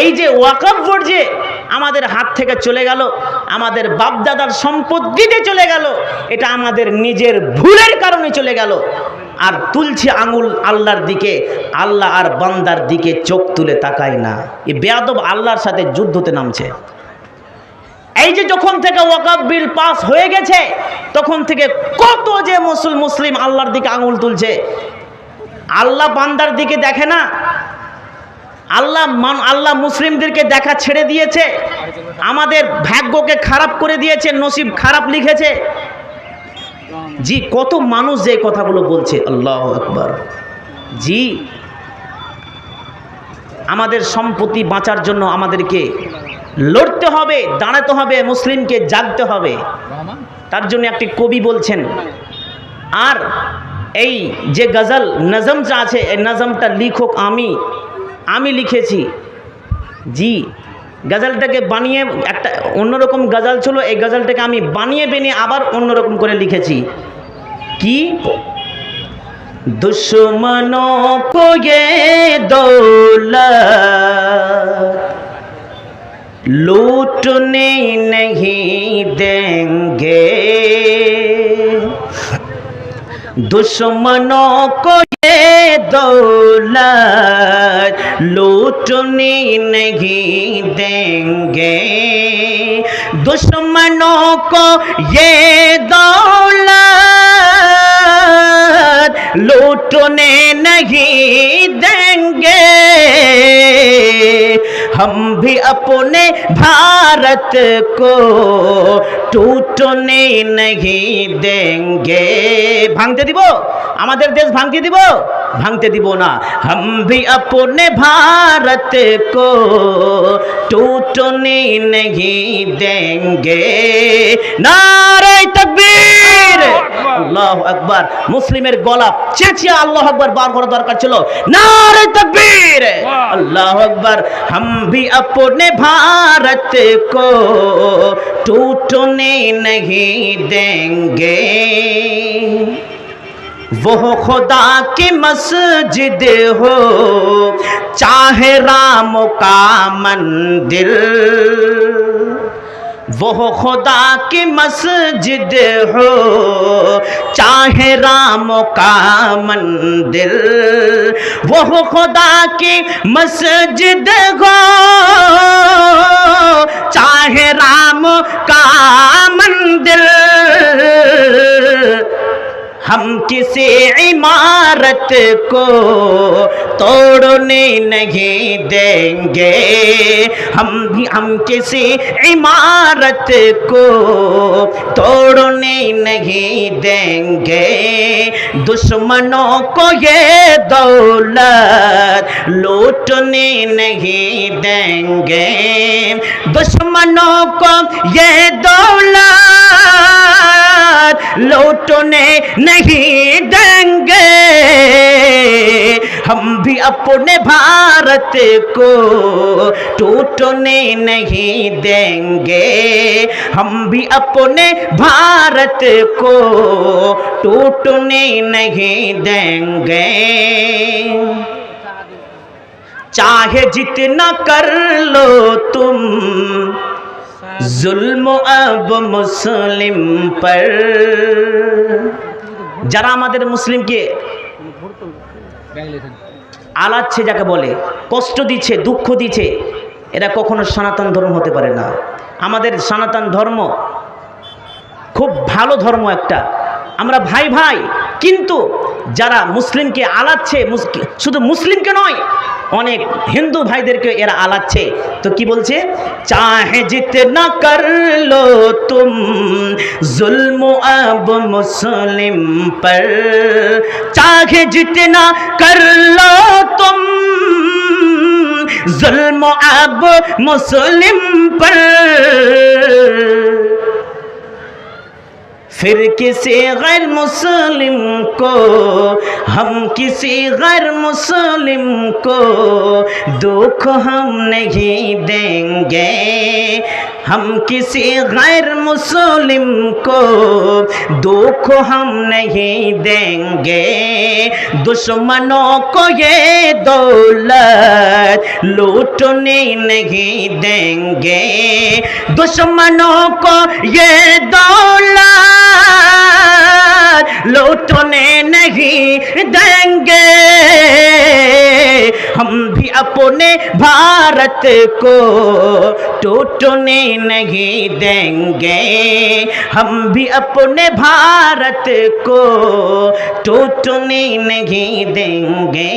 এই যে ওয়াকফ বোর্ড যে আমাদের হাত থেকে চলে গেল, আমাদের বাপদাদার সম্পত্তিতে চলে গেল, এটা আমাদের নিজের ভুলের কারণে চলে গেল। আর তুলছে আঙুল আল্লাহর দিকে, আল্লাহ আর বান্দার দিকে চোখ তুলে তাকায় না। এ বেয়াদব আল্লাহর সাথে যুদ্ধতে নামছে। এই যে যখন থেকে ওয়াকাব বিল পাস হয়ে গেছে, তখন থেকে কত যে মুসল মুসলিম আল্লাহর দিকে আঙুল তুলছে। আল্লাহ বান্দার দিকে দেখে না আল্লাহ মান আল্লাহ মুসলিমদেরকে দেখা ছেড়ে দিয়েছে। আমাদের ভাগ্যকে খারাপ করে দিয়েছে, নসিব খারাপ লিখেছে। জি, কত মানুষ যে কথাগুলো বলছে, আল্লাহ আকবার। জি, আমাদের সম্পত্তি বাঁচার জন্য আমাদেরকে লড়তে হবে, দাঁড়াতে হবে, মুসলিমকে জাগতে হবে। তার জন্য একটি কবি বলছেন, আর এই যে গজল নজমটা আছে, এই নজমটা লিখক আমি আমি লিখেছি। জি, গজালটাকে বানিয়ে একটা অন্যরকম গজাল ছিল, এই গজালটাকে আমি বানিয়ে বেনে আবার অন্যরকম করে লিখেছি। কি? দুশ্মন পোগে দৌলা লুটনে নহি দেঙ্গে। দুশ্মন কোয়ে दौलत लूटने नहीं देंगे दुश्मनों को ये दौलत लूटने नहीं देंगे हम भी अपने भारत को टूटने नहीं देंगे ভাঙতে দিব আমাদের দেশ ভাঙতে দিব ভাঙতে দিব না हम भी अपने भारत को टूटने नहीं देंगे नारे तकबीर আল্লাহ আকবার মুসলিমের গলা চেঁচিয়ে আল্লাহ আকবার বার করা দরকার ছিল নারে তকবীর আল্লাহ আকবার हम भी अपने भारत को टूटने नहीं देंगे वो खुदा की मस्जिद हो, चाहे राम का मंदिर। वो खुदा की मस्जिद हो, चाहे राम का मंदिर। वो खुदा की मस्जिद हो, चाहे राम का मंदिर। हम किसी इमारत को तोड़ने नहीं देंगे। हम भी, हम किसी इमारत को तोड़ने नहीं देंगे। दुश्मनों को ये दौलत लूटने नहीं देंगे। दुश्मनों को ये दौलत लौटने नहीं देंगे। हम भी अपने भारत को टूटने नहीं देंगे। हम भी अपने भारत को टूटने नहीं देंगे। चाहे जितना कर लो तुम জুলম আব মুসলিম পর। যারা আমাদের মুসলিমকে আলাচ্ছে, যাকে বলে, কষ্ট দিচ্ছে, দুঃখ দিচ্ছে, এরা কখনো সনাতন ধর্ম হতে পারে না। আমাদের সনাতন ধর্ম খুব ভালো ধর্ম একটা। আমরা ভাই ভাই, কিন্তু যারা মুসলিমকে আলাচ্ছে শুধু মুসলিমকে নয়, অনেক হিন্দু ভাইদেরকে এরা আলাচ্ছে তো কি বলছে? চাহে জিতে না করল তুম, জুলম আব মুসলিম পর। চাহে জিতে না করল তুম, জুলম আব মুসলিম পর। फिर किसी गैर मुस्लिम को हम किसी गैर मुस्लिम को दुख हम नहीं देंगे। हम किसी गैर मुस्लिम को दुख हम नहीं देंगे। दुश्मनों को ये दौलत लूटने नहीं देंगे। दुश्मनों को ये दौलत लूटने नहीं देंगे। अपने भारत को टूटने नहीं देंगे। हम भी अपने भारत को टूटने नहीं देंगे।